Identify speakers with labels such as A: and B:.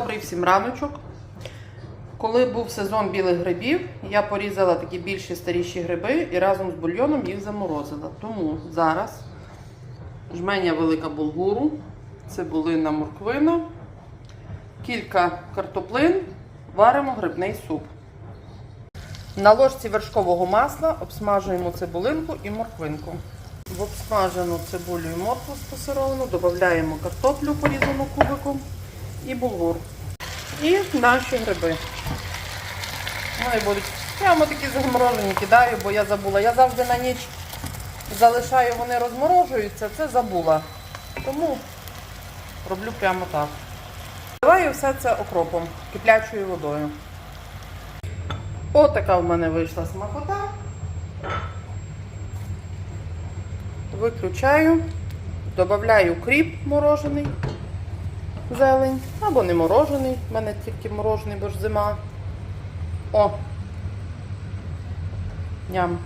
A: Добрий всім раночок. Коли був сезон білих грибів, я порізала такі більші старіші гриби і разом з бульйоном їх заморозила. Тому зараз жменя велика булгуру, цибулина морквина, кілька картоплин, варимо грибний суп. На ложці вершкового масла обсмажуємо цибулинку і морквинку. В обсмажену цибулю і моркву спасировану додаємо картоплю порізану кубиком і булгур. І наші гриби. Вони будуть прямо такі заморожені, кидаю, бо я забула. Я завжди на ніч залишаю, вони розморожуються, це забула. Тому роблю прямо так. Заливаю все це окропом, киплячою водою. Отака в мене вийшла смакота. Виключаю, додаю кріп морожений, зелень, або не морожений, в мене тільки морожений, бо ж зима. О! Ням.